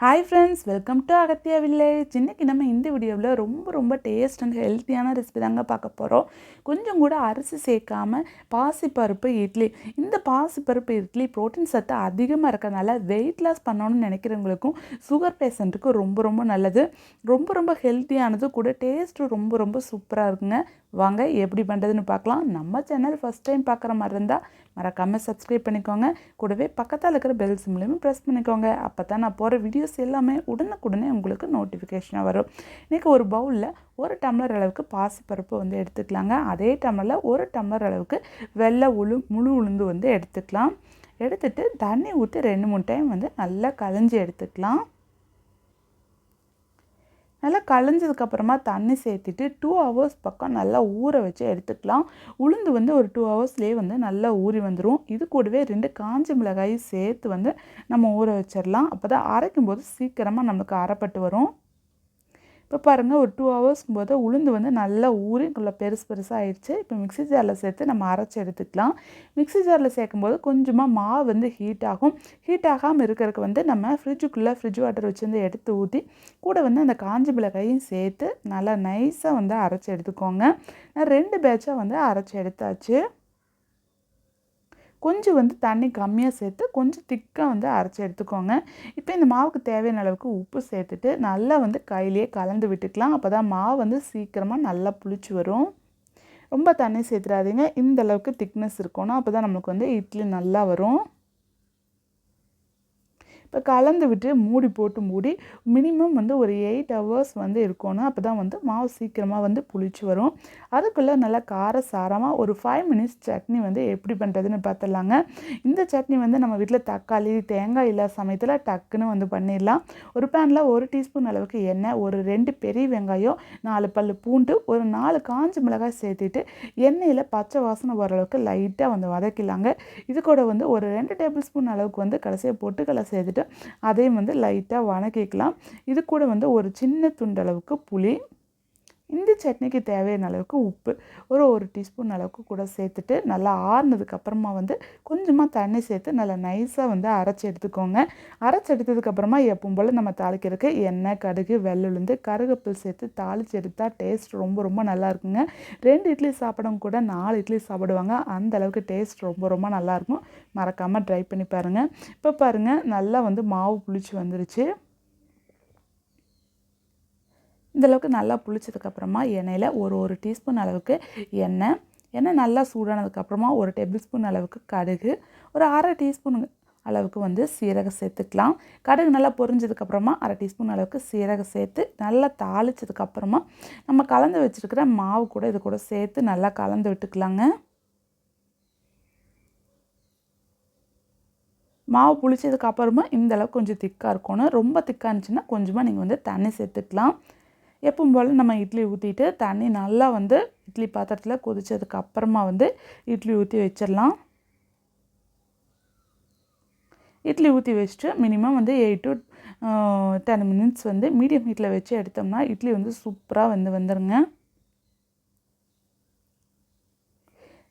Hi friends welcome to Agathiya village இன்றைக்கி நம்ம இந்த வீடியோவில் ரொம்ப ரொம்ப டேஸ்ட் அண்ட் ஹெல்த்தியான ரெசிபி தாங்க பார்க்க போகிறோம் கொஞ்சம் கூட அரிசி சேர்க்காம பாசிப்பருப்பு இட்லி. இந்த பாசிப்பருப்பு இட்லி புரோட்டீன் சத்து அதிகமாக இருக்கிறதுனால வெயிட் லாஸ் பண்ணணும்னு நினைக்கிறவங்களுக்கும் சுகர் பேஷண்ட்டுக்கும் ரொம்ப ரொம்ப நல்லது. ரொம்ப ரொம்ப ஹெல்த்தியானது கூட டேஸ்ட்டு ரொம்ப ரொம்ப சூப்பராக இருக்குங்க. வாங்க எப்படி பண்ணுறதுன்னு பார்க்கலாம். நம்ம சேனல் ஃபஸ்ட் டைம் பார்க்குற மாதிரி இருந்தால் மறக்காமல் சப்ஸ்கிரைப் பண்ணிக்கோங்க. கூடவே பக்கத்தில் இருக்கிற பெல் சிம்லையும் ப்ரெஸ் பண்ணிக்கோங்க. அப்போ தான் நான் போகிற வீடியோஸ் எல்லாமே உடனுக்குடனே உங்களுக்கு நோட்டிஃபிகேஷனாக வரும். இன்றைக்கி ஒரு பவுலில் ஒரு டம்ளர் அளவுக்கு பாசிப்பருப்பு வந்து எடுத்துக்கலாங்க. அதே டம்ளரில் ஒரு டம்ளர் அளவுக்கு வெள்ளை உளு முழு உளுந்து வந்து எடுத்துக்கலாம். எடுத்துகிட்டு தண்ணி ஊற்றி ரெண்டு மூணு டைம் வந்து நல்லா கலைஞ்சி எடுத்துக்கலாம். நல்லா களைஞ்சதுக்கப்புறமா தண்ணி சேர்த்துட்டு டூ ஹவர்ஸ் பக்கம் நல்லா ஊற வச்சு எடுத்துக்கலாம். உளுந்து வந்து ஒரு டூ ஹவர்ஸ்லேயே வந்து நல்லா ஊறி வந்துடும் இது கூடவே ரெண்டு காஞ்ச மிளகாயும் சேர்த்து வந்து நம்ம ஊற வச்சிடலாம் அப்போ தான் அரைக்கும் போது சீக்கிரமாக நம்மளுக்கு அரைப்பட்டு வரும். இப்போ பாருங்கள் ஒரு டூ ஹவர்ஸ் போது உளுந்து வந்து நல்லா ஊறி நல்லா பெருசு பெருசாக ஆயிடுச்சு. இப்போ மிக்ஸி ஜாரில் சேர்த்து நம்ம அரைச்சி எடுத்துக்கலாம். மிக்ஸி ஜாரில் சேர்க்கும்போது கொஞ்சமாக மாவு வந்து ஹீட் ஆகும். ஹீட் ஆகாமல் இருக்கிறதுக்கு வந்து நம்ம ஃப்ரிட்ஜுக்குள்ளே ஃப்ரிட்ஜ் வாட்டர் வச்சுருந்து எடுத்து ஊற்றி கூட வந்து அந்த காஞ்சி மிளகாயும் சேர்த்து நல்லா நைஸாக வந்து அரைச்சி எடுத்துக்கோங்க. நான் ரெண்டு பேட்சாக வந்து அரைச்சி எடுத்தாச்சு. கொஞ்சம் வந்து தண்ணி கம்மியாக சேர்த்து கொஞ்சம் திக்காக வந்து அரைச்சி எடுத்துக்கோங்க. இப்போ இந்த மாவுக்கு தேவையான அளவுக்கு உப்பு சேர்த்துட்டு நல்லா வந்து கையிலேயே கலந்து விட்டுக்கலாம். அப்போ தான் மாவு வந்து சீக்கிரமாக நல்லா புளிச்சு வரும். ரொம்ப தண்ணி சேர்த்துடாதீங்க. இந்த அளவுக்கு திக்னஸ் இருக்கணும். அப்போ தான் நம்மளுக்கு வந்து இட்லி நல்லா வரும். இப்போ கலந்து விட்டு மூடி போட்டு மூடி மினிமம் வந்து ஒரு எயிட் ஹவர்ஸ் வந்து இருக்கணும். அப்போ தான் வந்து மாவு சீக்கிரமாக வந்து புளிச்சு வரும். அதுக்குள்ளே நல்லா கார சாரமாக ஒரு ஃபைவ் மினிட்ஸ் சட்னி வந்து எப்படி பண்ணுறதுன்னு பார்த்துடலாங்க இந்த சட்னி வந்து நம்ம வீட்டில் தக்காளி தேங்காய் இல்லாத சமயத்தில் டக்குன்னு வந்து பண்ணிடலாம். ஒரு பேனில் ஒரு டீஸ்பூன் அளவுக்கு எண்ணெய் ஒரு ரெண்டு பெரிய வெங்காயம் நாலு பல் பூண்டு ஒரு நாலு காஞ்ச மிளகாய் சேர்த்துட்டு எண்ணெயில் பச்சை வாசனை ஓரளவுக்கு லைட்டாக வந்து வதக்கிலாங்க இது கூட வந்து ஒரு ரெண்டு டேபிள் ஸ்பூன் அளவுக்கு வந்து கடைசியாக பொட்டுக்கடலை சேர்த்துட்டு அதையும் வந்து லைட்டாக வணக்கிக்கலாம். இது கூட வந்து ஒரு சின்ன துண்டளவுக்கு புளி இந்த சட்னிக்கு தேவையான அளவுக்கு உப்பு ஒரு ஒரு டீஸ்பூன் அளவுக்கு கூட சேர்த்துட்டு நல்லா ஆறுனதுக்கப்புறமா வந்து கொஞ்சமாக தண்ணி சேர்த்து நல்லா நைஸாக வந்து அரைச்சி எடுத்துக்கோங்க. அரைச்சி எடுத்ததுக்கப்புறமா எப்பவும் போல் நம்ம தாளிக்கிறதுக்கு எண்ணெய் கடுகு வெள்ளுளுந்து கருகப்பில் சேர்த்து தாளித்து எடுத்தால் டேஸ்ட் ரொம்ப ரொம்ப நல்லா இருக்குங்க. ரெண்டு இட்லி சாப்பிடவும் கூட நாலு இட்லி சாப்பிடுவாங்க. அந்த அளவுக்கு டேஸ்ட் ரொம்ப ரொம்ப நல்லாயிருக்கும் மறக்காமல் ட்ரை பண்ணி பாருங்கள் இப்போ பாருங்கள் நல்லா வந்து மாவு புளிச்சு வந்துருச்சு. இந்தளவுக்கு நல்லா புளிச்சதுக்கப்புறமா எண்ணெயில் ஒரு ஒரு டீஸ்பூன் அளவுக்கு எண்ணெய். எண்ணெய் நல்லா சூடானதுக்கப்புறமா ஒரு டேபிள் ஸ்பூன் அளவுக்கு கடுகு. ஒரு அரை டீஸ்பூன் அளவுக்கு வந்து சீரகம் சேர்த்துக்கலாம். கடுகு நல்லா பொரிஞ்சதுக்கப்புறமா அரை டீஸ்பூன் அளவுக்கு சீரகம் சேர்த்து நல்லா தாளிச்சதுக்கப்புறமா நம்ம கலந்து வச்சுருக்கிற மாவு கூட இது கூட சேர்த்து நல்லா கலந்து விட்டுக்கலாங்க. மாவு புளிச்சதுக்கு இந்தளவுக்கு கொஞ்சம் திக்காக இருக்கணும். ரொம்ப திக்காக இருந்துச்சுன்னா கொஞ்சமாக நீங்கள் வந்து தண்ணி சேர்த்துக்கலாம். எப்பவும் போல் நம்ம இட்லி ஊற்றிட்டு தண்ணி நல்லா வந்து இட்லி பாத்திரத்தில் கொதித்ததுக்கு அப்புறமா வந்து இட்லி ஊற்றி வச்சிடலாம். இட்லி ஊற்றி வச்சுட்டு மினிமம் வந்து எயிட் டு டென் மினிட்ஸ் வந்து மீடியம் ஹீட்டில் வச்சு எடுத்தோம்னா இட்லி வந்து சூப்பராக வந்து வந்துடுங்க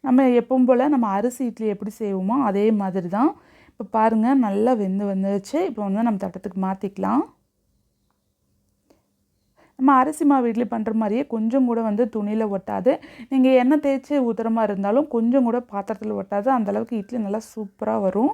நம்ம எப்பவும் போல் நம்ம அரிசி இட்லி எப்படி செய்வோமோ அதே மாதிரி தான் இப்போ பாருங்கள் நல்லா வெந்து வந்துச்சு இப்போ வந்து நம்ம தட்டத்துக்கு மாற்றிக்கலாம் நம்ம அரிசி மாவு இட்லி பண்ணுற மாதிரியே கொஞ்சம் கூட வந்து துணியில் ஒட்டாது. நீங்கள் எண்ணெய் தேய்ச்சி ஊற்றுற மாதிரி இருந்தாலும் கொஞ்சம் கூட பாத்திரத்தில் ஒட்டாது. அந்தளவுக்கு இட்லி நல்லா சூப்பராக வரும்.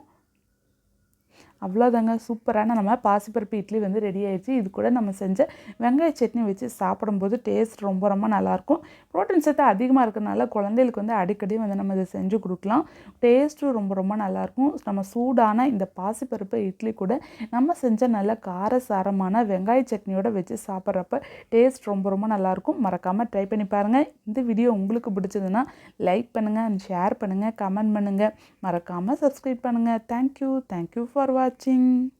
அவ்வளோதாங்க சூப்பரான நம்ம பாசிப்பருப்பு இட்லி வந்து ரெடி ஆயிடுச்சு. இது கூட நம்ம செஞ்ச வெங்காய சட்னி வச்சு சாப்பிடும்போது டேஸ்ட் ரொம்ப ரொம்ப நல்லாயிருக்கும். ப்ரோட்டீன் சத்து அதிகமாக இருக்கிறனால குழந்தைகளுக்கு வந்து அடிக்கடி வந்து நம்ம இதை செஞ்சு கொடுக்கலாம். டேஸ்ட்டும் ரொம்ப ரொம்ப நல்லாயிருக்கும். நம்ம சூடான இந்த பாசிப்பருப்பு இட்லி கூட நம்ம செஞ்ச நல்ல காரசாரமான வெங்காய சட்னியோடு வச்சு சாப்பிட்றப்ப டேஸ்ட் ரொம்ப ரொம்ப நல்லாயிருக்கும். மறக்காமல் ட்ரை பண்ணி பாருங்கள் இந்த வீடியோ உங்களுக்கு பிடிச்சதுன்னா லைக் பண்ணுங்கள் அண்ட் ஷேர் பண்ணுங்கள் கமெண்ட் பண்ணுங்கள் மறக்காமல் சப்ஸ்கிரைப் பண்ணுங்கள் தேங்க்யூ தேங்க்யூ ஃபார் watching.